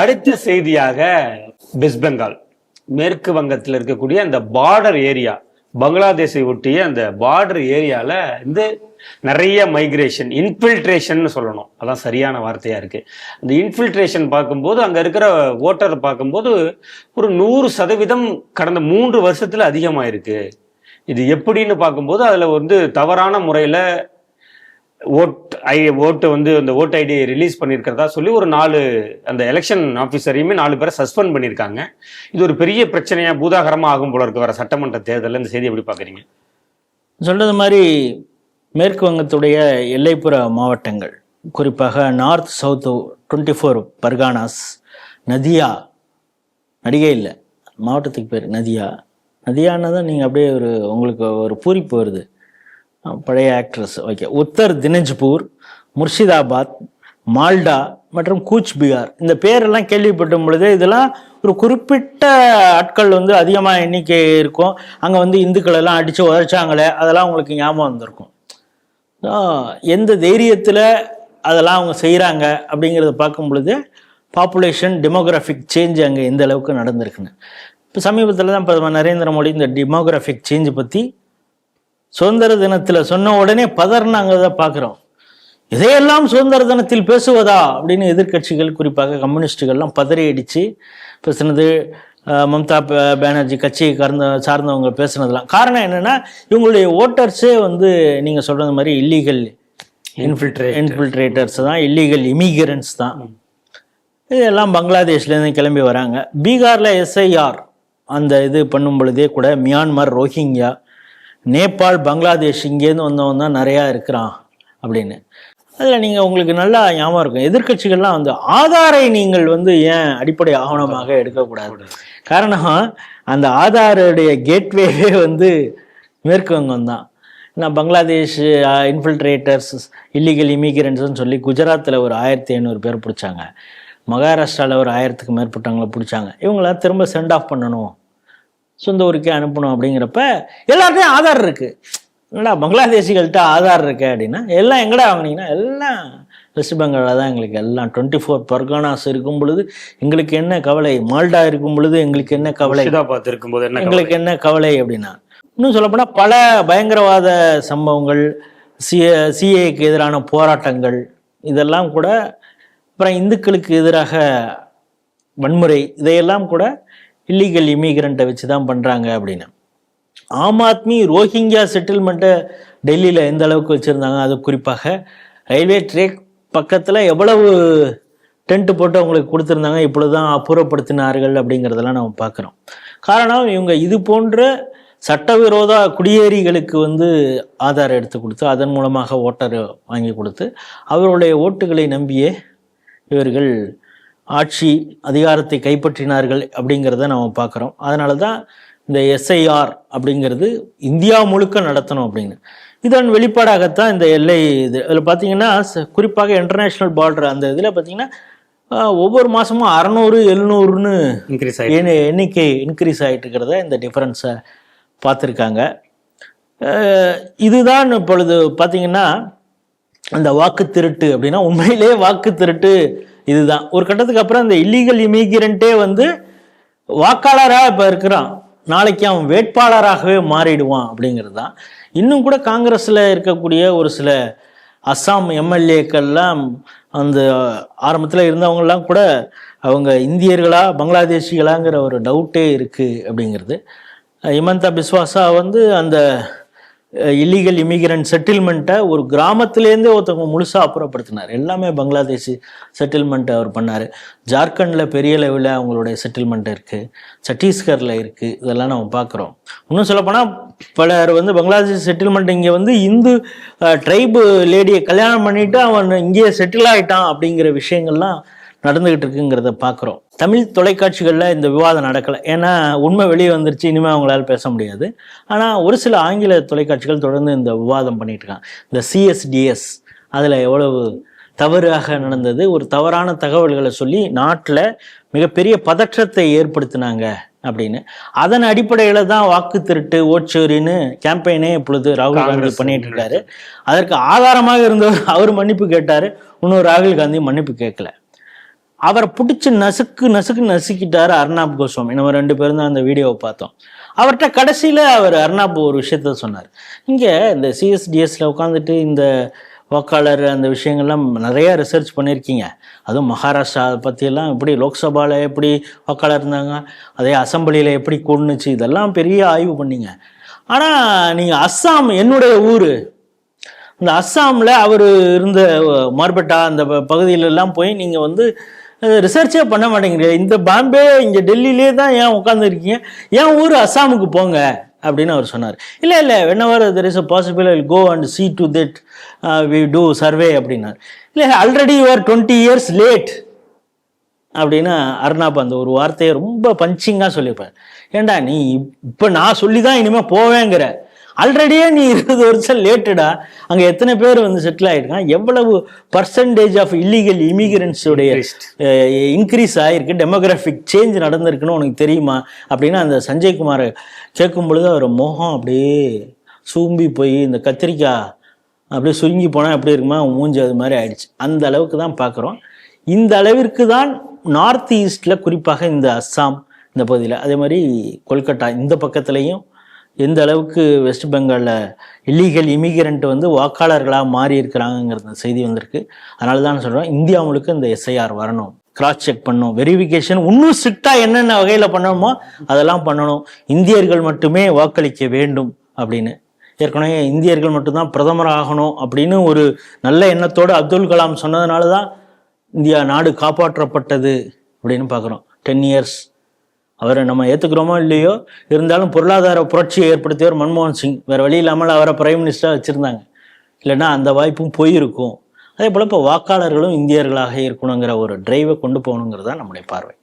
அடுத்த செய்தியாக வெஸ்ட் பெங்கால். மேற்கு வங்கத்தில் இருக்கக்கூடிய அந்த பார்டர் ஏரியா பங்களாதேஷை ஒட்டிய அந்த பார்டர் ஏரியால வந்து நிறைய மைக்ரேஷன் இன்ஃபில்ட்ரேஷன் சொல்லணும். அதான் சரியான வார்த்தையா இருக்கு. அந்த இன்ஃபில்ட்ரேஷன் பார்க்கும்போது அங்க இருக்கிற ஓட்டர் பார்க்கும்போது ஒரு நூறு சதவீதம் கடந்த மூன்று வருஷத்துல அதிகமாயிருக்கு. இது எப்படின்னு பார்க்கும்போது அதுல வந்து தவறான முறையில ஓட் ஐ ஓட்டு வந்து அந்த ஓட் ஐடியை ரிலீஸ் பண்ணியிருக்கிறதா சொல்லி ஒரு நாலு அந்த எலெக்ஷன் ஆஃபீஸரையுமே நாலு பேரை சஸ்பெண்ட் பண்ணியிருக்காங்க. இது ஒரு பெரிய பிரச்சனையாக பூதாகரமாக ஆகும் போல இருக்கு வர சட்டமன்ற தேர்தலில். இந்த செய்தி எப்படி பார்க்குறீங்க? சொல்கிறது மாதிரி மேற்கு வங்கத்துடைய எல்லைப்புற மாவட்டங்கள் குறிப்பாக north south twenty four Parganas Nadia நடிகை இல்லை மாவட்டத்துக்கு பேர் நதியா. நதியானா தான் நீங்கள் அப்படியே ஒரு உங்களுக்கு ஒரு பூரிப்பு வருது. பழைய ஆக்ட்ரஸ் ஓகே உத்தர் தினஜ்பூர் முர்ஷிதாபாத் மால்டா மற்றும் கூச் பிகார் இந்த பேரெல்லாம் கேள்விப்பட்டும் பொழுது இதெல்லாம் ஒரு குறிப்பிட்ட ஆட்கள் வந்து அதிகமாக எண்ணிக்கை இருக்கும். அங்கே வந்து இந்துக்கள் எல்லாம் அடித்து உதச்சாங்களே அதெல்லாம் உங்களுக்கு ஞாபகம் வந்திருக்கும். எந்த தைரியத்தில் அதெல்லாம் அவங்க செய்கிறாங்க அப்படிங்கிறத பார்க்கும் பொழுது பாப்புலேஷன் டெமோகிராஃபிக் சேஞ்ச் அங்கே எந்த அளவுக்கு நடந்திருக்குன்னு. இப்போ சமீபத்தில் தான் பிரதமர் நரேந்திர மோடி இந்த டெமோகிராஃபிக் சேஞ்ச் பற்றி சுதந்திர தினத்தில் சொன்ன உடனே பதறினாங்க தான் பார்க்குறோம். இதையெல்லாம் சுதந்திர தினத்தில் பேசுவதா? அப்படின்னு எதிர்க்கட்சிகள் குறிப்பாக கம்யூனிஸ்டுகள்லாம் பதறி அடித்து பேசுனது மம்தா பானர்ஜி கட்சியை கறந்த சார்ந்தவங்க பேசுனதெல்லாம். காரணம் என்னன்னா இவங்களுடைய ஓட்டர்ஸே வந்து நீங்கள் சொல்றது மாதிரி இல்லீகல் இன்ஃபில்ட்ரேட் இன்ஃபில்ட்ரேட்டர்ஸ் தான் இல்லீகல் இமிகிரண்ட்ஸ் தான். இதெல்லாம் பங்களாதேஷ்லேருந்து கிளம்பி வராங்க. பீகாரில் எஸ்ஐஆர் அந்த இது பண்ணும் பொழுதே கூட மியான்மர் ரோஹிங்யா நேபாள் பங்களாதேஷ் இங்கேருந்து வந்தவன் தான் நிறையா இருக்கிறான் அப்படின்னு. அதில் நீங்கள் உங்களுக்கு நல்லா ஞாபகம் இருக்கும். எதிர்க்கட்சிகள்லாம் வந்து ஆதாரை நீங்கள் வந்து ஏன் அடிப்படை ஆவணமாக எடுக்கக்கூடாது? காரணம் அந்த ஆதாருடைய கேட்வேவே வந்து மேற்கு வங்கம் தான். நான் பங்களாதேஷ் இன்ஃபில்ட்ரேட்டர்ஸ் இல்லீகல் இமிகிரண்ட்ஸ்னு சொல்லி குஜராத்தில் ஒரு ஆயிரத்தி ஐநூறு பேர் பிடிச்சாங்க. மகாராஷ்டிராவில் ஒரு ஆயிரத்துக்கு மேற்பட்டவங்களை பிடிச்சாங்க. இவங்களாம் திரும்ப சென்ட் ஆஃப் பண்ணணும். சொந்த ஊருக்கே அனுப்பணும் அப்படிங்கிறப்ப எல்லார்ட்டையும் ஆதார் இருக்கு. என்னடா பங்களாதேசிகள்கிட்ட ஆதார் இருக்கு அப்படின்னா எல்லாம் எங்கடா வாங்குனீங்கன்னா எல்லாம் வெஸ்ட் பெங்காலில் தான் எங்களுக்கு எல்லாம் டுவெண்ட்டி ஃபோர் பர்கானாஸ் இருக்கும் பொழுது எங்களுக்கு என்ன கவலை? மால்டா இருக்கும் பொழுது எங்களுக்கு என்ன கவலை? என்ன கவலை? எங்களுக்கு என்ன கவலை அப்படின்னா இன்னும் சொல்லப்போனால் பல பயங்கரவாத சம்பவங்கள் சிஏ சிஏக்கு எதிரான போராட்டங்கள் இதெல்லாம் கூட அப்புறம் இந்துக்களுக்கு எதிராக வன்முறை இதையெல்லாம் கூட இல்லீகல் இமிகிரண்ட்டை வச்சு தான் பண்ணுறாங்க அப்படின்னு. ஆம் ஆத்மி ரோஹிங்கியா செட்டில்மெண்ட்டை டெல்லியில் எந்த அளவுக்கு வச்சுருந்தாங்க? அது குறிப்பாக ரயில்வே ட்ரேக் பக்கத்தில் எவ்வளவு டென்ட் போட்டு அவங்களுக்கு கொடுத்துருந்தாங்க இப்பொழுது தான் அப்புறப்படுத்தினார்கள் அப்படிங்கிறதெல்லாம் நம்ம பார்க்குறோம். காரணம் இவங்க இது போன்ற சட்டவிரோத குடியேறிகளுக்கு வந்து ஆதார் எடுத்து கொடுத்து அதன் மூலமாக ஓட்டர் வாங்கி கொடுத்து அவர்களுடைய ஓட்டுகளை நம்பியே இவர்கள் ஆட்சி அதிகாரத்தை கைப்பற்றினார்கள் அப்படிங்கிறத நம்ம பார்க்குறோம். அதனால தான் இந்த எஸ்ஐஆர் அப்படிங்கிறது இந்தியா முழுக்க நடத்தணும் அப்படின்னு. இதன் வெளிப்பாடாகத்தான் இந்த எல்லை இது. இதில் பார்த்தீங்கன்னா குறிப்பாக இன்டர்நேஷ்னல் பார்டர் அந்த இதில் பார்த்தீங்கன்னா ஒவ்வொரு மாதமும் அறநூறு எழுநூறுன்னு இன்க்ரீஸ் எண்ணி- எண்ணிக்கை இன்க்ரீஸ் ஆகிட்டு இருக்கிறத இந்த டிஃப்ரென்ஸை பார்த்துருக்காங்க. இதுதான் இப்பொழுது பார்த்தீங்கன்னா அந்த வாக்கு திருட்டு அப்படின்னா உண்மையிலே வாக்கு திருட்டு இதுதான். ஒரு கட்டத்துக்கு அப்புறம் இந்த இல்லீகல் இமிகிரண்ட்டே வந்து வாக்காளராக இப்போ இருக்கிறான். நாளைக்கு அவன் வேட்பாளராகவே மாறிடுவான் அப்படிங்கிறது தான் இன்னும் கூட காங்கிரஸில் இருக்கக்கூடிய ஒரு சில அஸ்ஸாம் எம்எல்ஏக்கள்லாம் அந்த ஆரம்பத்தில் இருந்தவங்கெல்லாம் கூட அவங்க இந்தியர்களா பங்களாதேஷிகளாங்கிற ஒரு டவுட்டே இருக்குது அப்படிங்கிறது. ஹிமந்தா பிஸ்வாசா வந்து அந்த இல்லீகல் இமிகிரண்ட் செட்டில்மெண்ட்டை ஒரு கிராமத்துலேருந்தே ஒருத்தவங்க முழுசாக அப்புறப்படுத்தினார். எல்லாமே பங்களாதேஷி செட்டில்மெண்ட்டை அவர் பண்ணார். ஜார்க்கண்டில் பெரிய லெவலில் அவங்களுடைய செட்டில்மெண்ட் இருக்குது சத்தீஸ்கரில் இருக்குது இதெல்லாம் நம்ம பார்க்குறோம். இன்னும் சொல்லப்போனால் பலர் வந்து பங்களாதேஷ் செட்டில்மெண்ட் இங்கே வந்து இந்து ட்ரைபு லேடியை கல்யாணம் பண்ணிவிட்டு அவன் இங்கேயே செட்டில் ஆகிட்டான் அப்படிங்கிற விஷயங்கள்லாம் நடந்துகிட்டு இருக்குங்கிறத பார்க்குறோம். தமிழ் தொலைக்காட்சிகளில் இந்த விவாதம் நடக்கலை. ஏன்னா உண்மை வெளியே வந்துருச்சு இனிமேல் அவங்களால பேச முடியாது. ஆனால் ஒரு சில ஆங்கில தொலைக்காட்சிகள் தொடர்ந்து இந்த விவாதம் பண்ணிட்டு இருக்காங்க இந்த சிஎஸ்டிஎஸ் அதில் எவ்வளவு தவறாக நடந்தது ஒரு தவறான தகவல்களை சொல்லி நாட்டில் மிகப்பெரிய பதற்றத்தை ஏற்படுத்தினாங்க அப்படின்னு. அதன் அடிப்படையில் தான் வாக்கு திருட்டு ஓட்சோரின்னு கேம்பெயினே இப்பொழுது ராகுல் காந்தி பண்ணிட்டு இருக்காரு அதற்கு ஆதாரமாக இருந்தவர் அவர் மன்னிப்பு கேட்டார். இன்னும் ராகுல் காந்தி மன்னிப்பு கேட்கல. அவரை பிடிச்சி நசுக்கு நசுக்கு நசுக்கிட்டாரு அர்ணாப் கோஸ்வாமி. நம்ம ரெண்டு பேரும் தான் அந்த வீடியோவை பார்த்தோம். அவர்கிட்ட கடைசியில் அவர் அர்ணாப் ஒரு விஷயத்த சொன்னார். இங்கே இந்த சிஎஸ்டிஎஸில் உட்காந்துட்டு இந்த வாக்காளர் அந்த விஷயங்கள்லாம் நிறையா ரிசர்ச் பண்ணியிருக்கீங்க. அதுவும் மகாராஷ்டிரா பற்றியெல்லாம் எப்படி லோக்சபாவில் எப்படி வாக்காளர் இருந்தாங்க அதே அசம்பிளியில் எப்படி கொண்டுச்சு இதெல்லாம் பெரிய ஆய்வு பண்ணீங்க. ஆனால் நீங்கள் அஸ்ஸாம் என்னுடைய ஊர். இந்த அஸ்ஸாமில் அவர் இருந்த மார்பெட்டா அந்த ப- போய் நீங்கள் வந்து ரிசர்ச்சே பண்ண மாட்டேங்கிறீங்க. இந்த பாம்பே இங்கே டெல்லியிலே தான் ஏன் உட்காந்துருக்கீங்க ஏன் ஊர் அஸ்ஸாமுக்கு போங்க? அப்படின்னு அவர் சொன்னார். இல்லை இல்லை whenever there is a possible go and see to that we do survey அப்படின்னார். இல்லை already you are twenty years late அப்படின்னு அர்ணாப் அந்த ஒரு வார்த்தையை ரொம்ப பஞ்சிங்காக சொல்லியிருப்பார். ஏண்டா நீ இப்போ நான் சொல்லி தான் இனிமேல் போவேங்கிற. ஆல்ரெடியே நீ இருபது வருஷம் லேட்டுடா அங்கே எத்தனை பேர் வந்து செட்டில் ஆகிருக்கான் எவ்வளவு பர்சன்டேஜ் ஆஃப் இல்லீகல் இமிகிரண்ட்ஸுடைய இன்க்ரீஸ் ஆகிருக்கு டெமோகிராஃபிக் சேஞ்ச் நடந்திருக்குன்னு உனக்கு தெரியுமா? அப்படின்னு அந்த சஞ்சய் குமாரை கேட்கும் பொழுது அவர் முகம் அப்படியே சூம்பி போய் இந்த கத்திரிக்காய் அப்படியே சுருங்கி போனால் எப்படி இருக்குமா? மூஞ்சி அது மாதிரி ஆயிடுச்சு. அந்த அளவுக்கு தான் பார்க்குறோம் இந்த அளவிற்கு தான் நார்த் ஈஸ்டில் குறிப்பாக இந்த அஸ்ஸாம் இந்த பகுதியில். அதே மாதிரி கொல்கட்டா இந்த பக்கத்துலேயும் எந்த அளவுக்கு வெஸ்ட் பெங்காலில் இல்லீகல் இமிகிரண்ட் வந்து வாக்காளர்களாக மாறி இருக்கிறாங்கங்கிற செய்தி வந்திருக்கு. அதனால தான் சொல்கிறோம் இந்தியா முழுக்க இந்த எஸ்ஐஆர் வரணும். கிராஸ் செக் பண்ணணும். வெரிஃபிகேஷன் இன்னும் ஸ்ட்ரிக்டாக என்னென்ன வகையில் பண்ணணுமோ அதெல்லாம் பண்ணணும். இந்தியர்கள் மட்டுமே வாக்களிக்க வேண்டும் அப்படின்னு. ஏற்கனவே இந்தியர்கள் மட்டும்தான் பிரதமர் ஆகணும் அப்படின்னு ஒரு நல்ல எண்ணத்தோடு அப்துல் கலாம் சொன்னதுனால தான் இந்தியா நாடு காப்பாற்றப்பட்டது அப்படின்னு பார்க்குறோம். டென் இயர்ஸ் அவரை நம்ம ஏற்றுக்கிறோமோ இல்லையோ இருந்தாலும் பொருளாதார புரட்சியை ஏற்படுத்தியவர் மன்மோகன் சிங். வேறு வழி இல்லாமல் அவரை பிரைம் மினிஸ்டராக வச்சுருந்தாங்க. இல்லைன்னா அந்த வாய்ப்பும் போயிருக்கும். அதே போல் இப்போ வாக்காளர்களும் இந்தியர்களாக இருக்கணுங்கிற ஒரு டிரைவை கொண்டு போகணுங்கிறது தான் நம்முடைய பார்வை.